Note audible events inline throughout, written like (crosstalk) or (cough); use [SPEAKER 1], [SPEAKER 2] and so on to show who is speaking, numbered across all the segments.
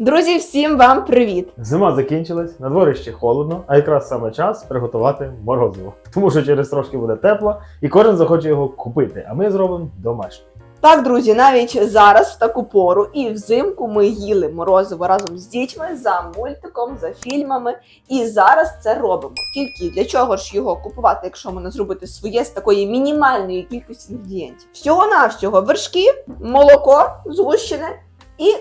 [SPEAKER 1] Друзі, всім вам привіт!
[SPEAKER 2] Зима закінчилась, на дворі ще холодно, а якраз саме час приготувати морозиво. Тому що через трошки буде тепло, і кожен захоче його купити, а ми зробимо домашнє.
[SPEAKER 1] Так, друзі, навіть зараз в таку пору і взимку ми їли морозиво разом з дітьми за мультиком, за фільмами. І зараз це робимо. Тільки для чого ж його купувати, якщо можна зробити своє з такої мінімальної кількості інгредієнтів? Всього навсього вершки, молоко згущене і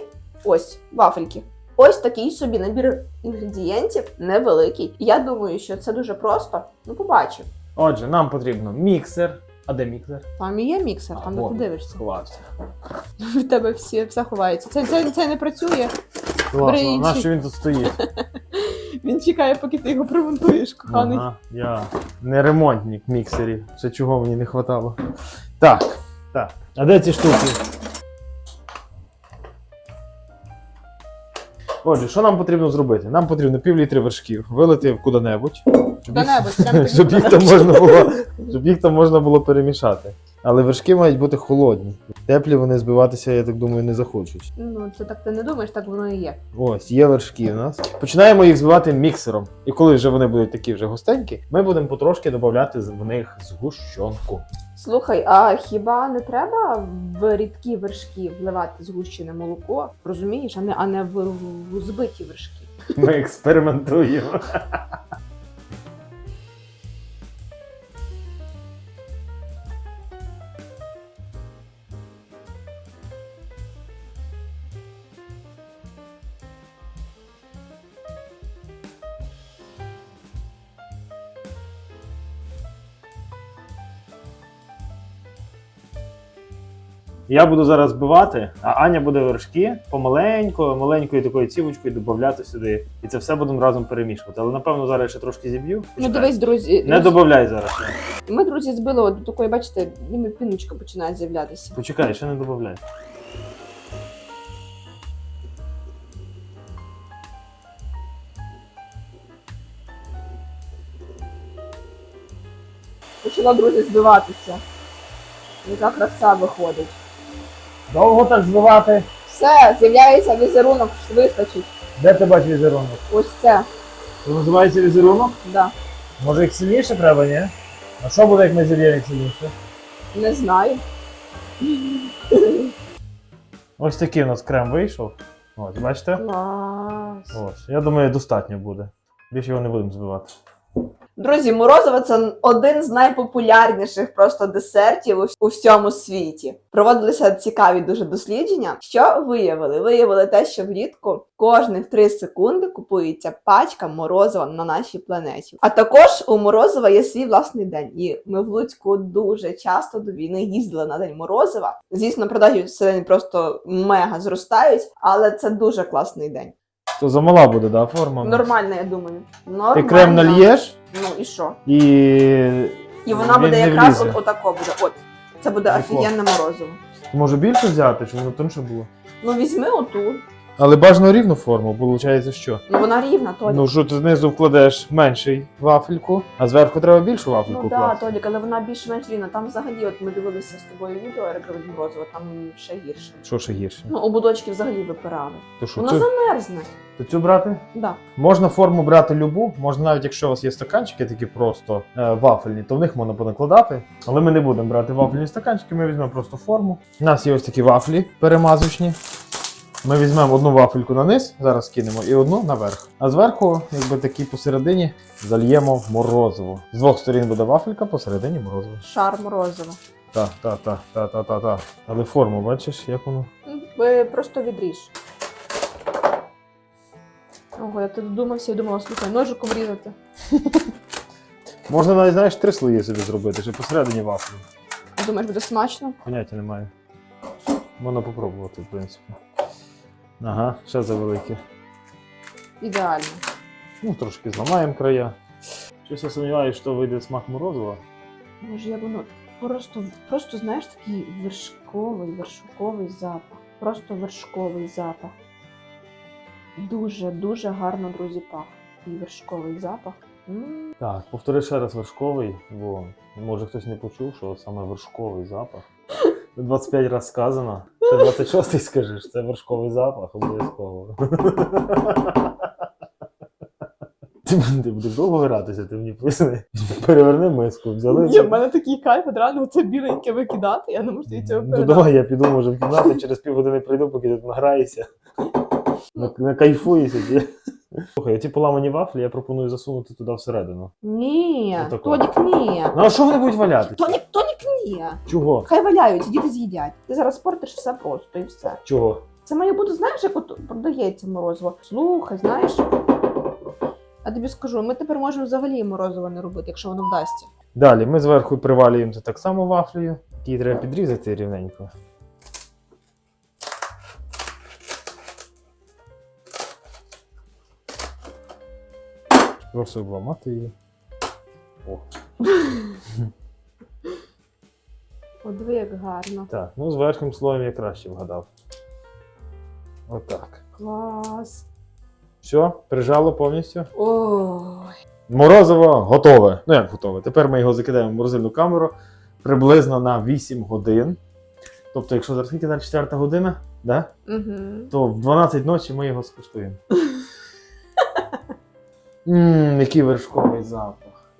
[SPEAKER 1] ось вафельки. Ось такий собі набір інгредієнтів невеликий. Я думаю, що це дуже просто. Ну, побачимо.
[SPEAKER 2] Отже, нам потрібно міксер. А де міксер?
[SPEAKER 1] Там і є міксер, там де ти дивишся.
[SPEAKER 2] Сховався.
[SPEAKER 1] В тебе всі, все ховається. Це, це, це не працює.
[SPEAKER 2] Класно,
[SPEAKER 1] Бринчик.
[SPEAKER 2] нащо він тут стоїть? (laughs)
[SPEAKER 1] Він чекає, поки ти його примонтуєш, коханий.
[SPEAKER 2] Ага, я не ремонтник міксерів. Це чого мені не вистачало. Так, так. А де ці штуки? Отже, що нам потрібно зробити? Нам потрібно пів літри вершків вилити куди-небудь. щоб їх-
[SPEAKER 1] Куди-небудь, (laughs)
[SPEAKER 2] щоб їх там можна було, щоб їх там можна було перемішати. Але вершки мають бути холодні. Теплі вони збиватися, я так думаю, не захочуть.
[SPEAKER 1] Ну, це так ти не думаєш, так воно і є.
[SPEAKER 2] Ось, є вершки у нас. Починаємо їх збивати міксером. І коли вже вони будуть такі вже густенькі, ми будемо потрошки додати в них згущенку.
[SPEAKER 1] Слухай, а хіба не треба в рідкі вершки вливати згущене молоко? Розумієш, а не, а не в, в збиті вершки.
[SPEAKER 2] Ми експериментуємо. Я буду зараз збивати, а Аня буде вершки помаленько, маленькою такою цівочкою додати сюди. І це все будемо разом перемішувати. Але напевно зараз я ще трошки зіб'ю.
[SPEAKER 1] Ну дивись, друзі.
[SPEAKER 2] Не
[SPEAKER 1] друзі,
[SPEAKER 2] додай зараз.
[SPEAKER 1] Ми, друзі, збили от до такої, бачите, ніби піночка починає з'являтися.
[SPEAKER 2] Почекай, ще не додай.
[SPEAKER 1] Почала, друзі, збиватися. Яка краса виходить.
[SPEAKER 2] Довго так збивати?
[SPEAKER 1] Все, з'являється візерунок, вистачить.
[SPEAKER 2] Де ти бачиш візерунок?
[SPEAKER 1] Ось це,
[SPEAKER 2] Це називається візерунок?
[SPEAKER 1] да.
[SPEAKER 2] Може їх сильніше треба, ні? А що буде, як ми зіб'ємо їх сильніше?
[SPEAKER 1] Не знаю.
[SPEAKER 2] Ось такий у нас крем вийшов. Ось, бачите?
[SPEAKER 1] Клас.
[SPEAKER 2] Ось. Я думаю, достатньо буде. Більше його не будемо збивати.
[SPEAKER 1] Друзі, морозиво це один з найпопулярніших просто десертів у, всьому світі. Проводилися цікаві дуже дослідження. Що виявили? Виявили те, що влітку кожних 3 секунди купується пачка морозива на нашій планеті. А також у морозива є свій власний день. І ми в Луцьку дуже часто до війни їздили на день морозива. Звісно, продажі всередині просто мега зростають, але це дуже класний день.
[SPEAKER 2] То замала буде, да, форма?
[SPEAKER 1] Нормально, я думаю. Нормально.
[SPEAKER 2] Ти крем нальєш
[SPEAKER 1] Ну і що?
[SPEAKER 2] і.
[SPEAKER 1] І вона
[SPEAKER 2] він
[SPEAKER 1] буде
[SPEAKER 2] не
[SPEAKER 1] якраз
[SPEAKER 2] влізе.
[SPEAKER 1] от, отако буде. От. Це буде
[SPEAKER 2] Прикол.
[SPEAKER 1] офігенне морозиво.
[SPEAKER 2] Може більше взяти, чи воно тонше було?
[SPEAKER 1] Ну візьми оту.
[SPEAKER 2] Але бажано рівну форму, бо виходить що?
[SPEAKER 1] Ну вона рівна, Толік.
[SPEAKER 2] Ну що ти знизу вкладеш менший вафельку, а зверху треба більшу вафельку
[SPEAKER 1] Ну да,
[SPEAKER 2] класти.
[SPEAKER 1] Толік, але вона більш-менш рівна. Там взагалі, от ми дивилися з тобою відео, як робить там ще гірше.
[SPEAKER 2] Що ще гірше?
[SPEAKER 1] Ну, ободочки взагалі випирали.
[SPEAKER 2] То що,
[SPEAKER 1] Вона
[SPEAKER 2] цю,
[SPEAKER 1] замерзне.
[SPEAKER 2] то цю брати?
[SPEAKER 1] Да.
[SPEAKER 2] Можна форму брати любу, можна навіть якщо у вас є стаканчики такі просто е, вафельні, то в них можна понакладати. Але ми не будемо брати вафельні стаканчики, ми візьмемо просто форму. У нас є ось такі вафлі перемазочні. Ми візьмемо одну вафельку на низ, зараз кинемо, і одну наверх. А зверху, якби такі посередині, зальємо морозиво. З двох сторін буде вафелька, посередині морозиво.
[SPEAKER 1] Шар морозива.
[SPEAKER 2] Так, так, так, так, так, так, так. Але форму, бачиш, як воно?
[SPEAKER 1] Ви просто відріж. Ого, я тут додумався і думала, слухай, ножиком різати.
[SPEAKER 2] Можна навіть, знаєш, три слої собі зробити, ще посередині вафлі.
[SPEAKER 1] Думаєш, буде смачно?
[SPEAKER 2] Поняття немає. Можна попробувати, в принципі. Ага, ще завеликі.
[SPEAKER 1] Ідеально.
[SPEAKER 2] Ну, трошки зламаємо края. Щось я сумніваюся, що вийде смак морозива.
[SPEAKER 1] Може, я воно просто, просто знаєш, такий вершковий, вершковий запах. Просто вершковий запах. Дуже, дуже гарно, друзі, пах. І вершковий запах. М,
[SPEAKER 2] Так, повтори ще раз вершковий, бо може хтось не почув, що саме вершковий запах. 25 разів сказано. Ти 26-й скажеш, це вершковий запах обов'язково. Ти, ти будеш довго гратися, ти мені поясни. Переверни миску, взяли.
[SPEAKER 1] Ні, в мене такий кайф, реально це біленьке викидати, я не можу від цього
[SPEAKER 2] Ну
[SPEAKER 1] передати.
[SPEAKER 2] давай я піду, може, в кімнату, через півгодини прийду, поки ти награєшся. На- Накайфуєшся. Слухай, ті поламані вафлі я пропоную засунути туди всередину.
[SPEAKER 1] Ні,
[SPEAKER 2] Отако.
[SPEAKER 1] Тодік ні.
[SPEAKER 2] Ну а що вони будуть валяти?
[SPEAKER 1] Тодік, Тодік ні.
[SPEAKER 2] Чого?
[SPEAKER 1] Хай валяються, діти з'їдять. Ти зараз спортиш все просто і все.
[SPEAKER 2] Чого?
[SPEAKER 1] Це має бути, знаєш, як от продається морозиво. Слухай, знаєш. Я тобі скажу, ми тепер можемо взагалі морозиво не робити, якщо воно вдасться.
[SPEAKER 2] Далі ми зверху привалюємо це так само вафлею. Її треба підрізати рівненько. Просто обламати її. О, (laughs)
[SPEAKER 1] От диви, як гарно.
[SPEAKER 2] так, ну з верхнім слоєм я краще вгадав. Отак.
[SPEAKER 1] Клас.
[SPEAKER 2] Все, прижало повністю.
[SPEAKER 1] Ой.
[SPEAKER 2] Морозиво готове. Ну як готове? Тепер ми його закидаємо в морозильну камеру приблизно на 8 годин. Тобто, якщо зараз скільки зараз 4 година, да?
[SPEAKER 1] Угу.
[SPEAKER 2] то в 12 ночі ми його скуштуємо. Ммм, який вершковий запах.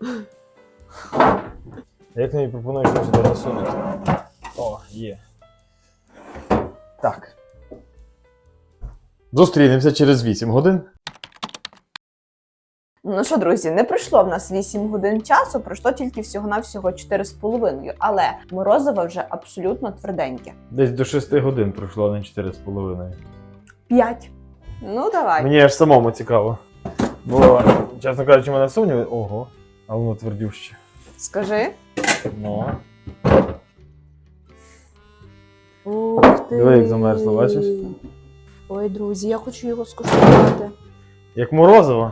[SPEAKER 2] Як мені пропонуєш сюди засунути? О, є. Так. Зустрінемося через 8 годин.
[SPEAKER 1] Ну що, друзі, не пройшло в нас 8 годин часу, пройшло тільки всього-навсього 4,5. Але морозиво вже абсолютно тверденьке.
[SPEAKER 2] Десь до 6 годин пройшло, а не 4,5.
[SPEAKER 1] 5. Ну, давай.
[SPEAKER 2] Мені аж самому цікаво. Бо, чесно кажучи, в мене сумніви. Ого, а воно твердюще.
[SPEAKER 1] Скажи.
[SPEAKER 2] Ну.
[SPEAKER 1] Ух ти.
[SPEAKER 2] Диви, як замерзло, бачиш?
[SPEAKER 1] Ой, друзі, я хочу його скуштувати.
[SPEAKER 2] Як морозиво.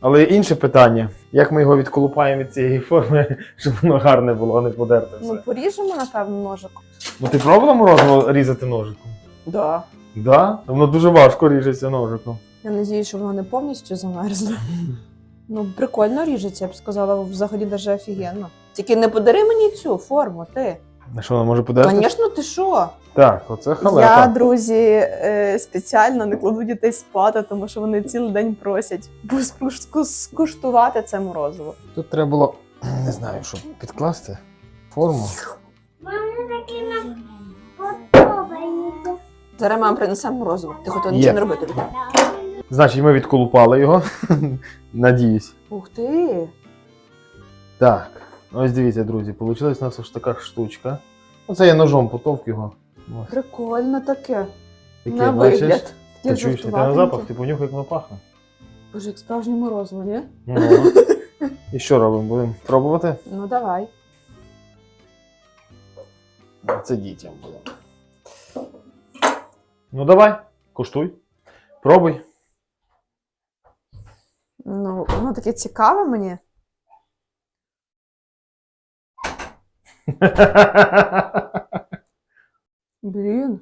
[SPEAKER 2] Але інше питання: як ми його відколупаємо від цієї форми, (laughs) щоб воно гарне було, а не подерте все.
[SPEAKER 1] Ну, поріжемо, напевно, ножиком.
[SPEAKER 2] Ну ти пробувала морозиво різати ножиком?
[SPEAKER 1] Да.
[SPEAKER 2] Да? Воно дуже важко ріжеться ножиком.
[SPEAKER 1] Я надіюсь, що воно не повністю замерзло. (laughs) Ну, прикольно ріжеться, я б сказала, взагалі даже офігенно. Тільки не подари мені цю форму, ти.
[SPEAKER 2] А що, воно може подерти?
[SPEAKER 1] Звісно, ти що?
[SPEAKER 2] Так, оце
[SPEAKER 1] Я, друзі, е, спеціально не кладу дітей спати, тому що вони цілий день просять скуштувати це морозиво.
[SPEAKER 2] Тут треба було, не знаю, що підкласти форму.
[SPEAKER 3] Мама таки нам подобається.
[SPEAKER 1] Зараз мама принесе морозиво. Ти хотіла нічого не робити.
[SPEAKER 2] Значить, ми відколупали його. (laughs) Надіюсь.
[SPEAKER 1] Ух ти!
[SPEAKER 2] Так, ось дивіться, друзі, получилась у нас ось така штучка. Оце я ножом потовк його. Ось.
[SPEAKER 1] Прикольно таке.
[SPEAKER 2] Таке,
[SPEAKER 1] на
[SPEAKER 2] бачиш?
[SPEAKER 1] вигляд.
[SPEAKER 2] Ти
[SPEAKER 1] Таке
[SPEAKER 2] чуєш, ти на
[SPEAKER 1] жовтуватеньке.
[SPEAKER 2] запах, ти понюхай, як воно пахне.
[SPEAKER 1] Боже, як справжнє морозиво, ні?
[SPEAKER 2] Ну. І що робимо? Будемо пробувати?
[SPEAKER 1] Ну давай.
[SPEAKER 2] А Це дітям буде. Ну давай, куштуй. Пробуй.
[SPEAKER 1] Ну, воно таке цікаве мені. Блін.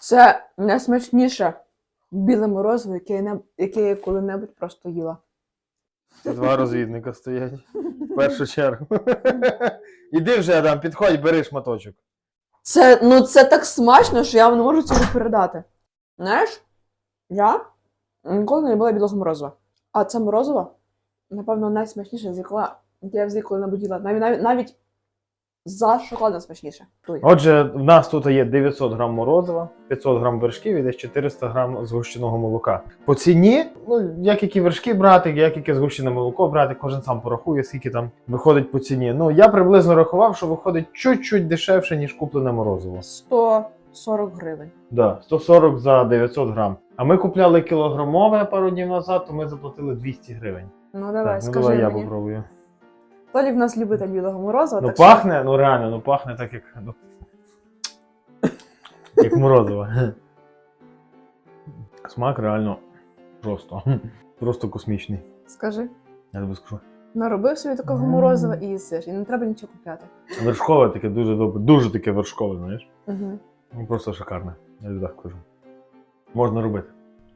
[SPEAKER 1] Це найсмачніше біле морозиво, яке я, не... яке я коли-небудь просто їла.
[SPEAKER 2] Два розвідника стоять. В першу чергу. Іди вже, Адам, підходь, бери шматочок.
[SPEAKER 1] Це, ну, це так смачно, що я вам не можу цього передати. Знаєш, я ніколи не була білого морозива. А це морозиво, напевно, найсмачніше, з якого я взагалі коли-небудь. Навіть, навіть, навіть за шоколадом смачніше. Туй.
[SPEAKER 2] Отже, в нас тут є 900 грам морозива, 500 грам вершків і десь 400 грам згущеного молока. По ціні, ну як які вершки брати, як яке згущене молоко брати, кожен сам порахує, скільки там виходить по ціні. Ну я приблизно рахував, що виходить чуть-чуть дешевше, ніж куплене морозиво.
[SPEAKER 1] 140 гривень.
[SPEAKER 2] Да, 140 за 900 грам. А ми купляли кілограмове пару днів назад, то ми заплатили 200 гривень.
[SPEAKER 1] Ну давай,
[SPEAKER 2] так, ну
[SPEAKER 1] скажи
[SPEAKER 2] давай я попробую.
[SPEAKER 1] Толі в нас любитель білого морозива.
[SPEAKER 2] Ну
[SPEAKER 1] так що-
[SPEAKER 2] пахне, ну реально, ну пахне так, як. Ну, як морозиво. Смак реально просто. Просто космічний.
[SPEAKER 1] Скажи.
[SPEAKER 2] Я тобі скажу.
[SPEAKER 1] Наробив собі такого морозива і їсиш, і не треба нічого купляти.
[SPEAKER 2] Вершкове таке дуже добре, дуже таке вершкове, знаєш.
[SPEAKER 1] Угу.
[SPEAKER 2] Ну просто шикарне. Я так кажу. Можна робити.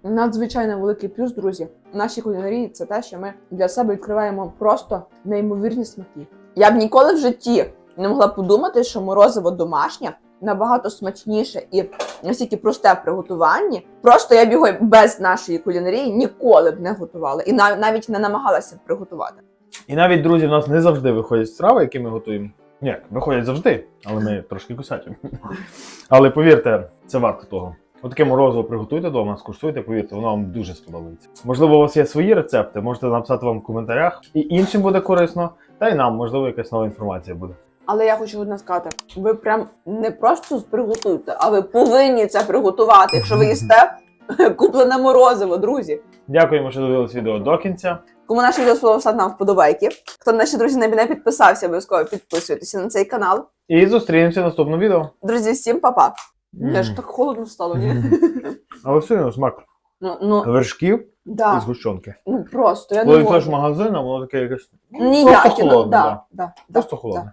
[SPEAKER 1] Надзвичайно великий плюс, друзі. В нашій кулінарії це те, що ми для себе відкриваємо просто неймовірні смаки. Я б ніколи в житті не могла подумати, що морозиво домашнє набагато смачніше і настільки просте в приготуванні. Просто я б його без нашої кулінарії ніколи б не готувала і нав- навіть не намагалася б приготувати.
[SPEAKER 2] І навіть, друзі, в нас не завжди виходять страви, які ми готуємо. Ні, виходять завжди, але ми трошки кусачимо. Але повірте, це варто того. Отаке морозиво приготуйте вдома, скуштуйте, повірте, воно вам дуже сподобається. Можливо, у вас є свої рецепти, можете написати вам в коментарях. І іншим буде корисно, та й нам, можливо, якась нова інформація буде.
[SPEAKER 1] Але я хочу одне сказати: ви прям не просто приготуйте, а ви повинні це приготувати, якщо ви їсте куплене морозиво, друзі.
[SPEAKER 2] Дякуємо, що дивились відео до кінця.
[SPEAKER 1] Кому наше відео сподобалося, ставте нам вподобайки. Хто наші друзі не не підписався, обов'язково підписуйтеся на цей канал.
[SPEAKER 2] І зустрінемося в наступному відео.
[SPEAKER 1] Друзі, всім па-па.
[SPEAKER 2] Mm.
[SPEAKER 1] Я ж так холодно стало, ні? (laughs)
[SPEAKER 2] Але все одно смак
[SPEAKER 1] Ну, ну,
[SPEAKER 2] вершків і
[SPEAKER 1] да.
[SPEAKER 2] згущенки.
[SPEAKER 1] ну просто, я
[SPEAKER 2] Коли
[SPEAKER 1] не
[SPEAKER 2] йдеш в магазин, а воно таке якесь
[SPEAKER 1] Ніякі, просто
[SPEAKER 2] холодне,
[SPEAKER 1] да,
[SPEAKER 2] да.
[SPEAKER 1] да, да,
[SPEAKER 2] просто
[SPEAKER 1] да.
[SPEAKER 2] холодне.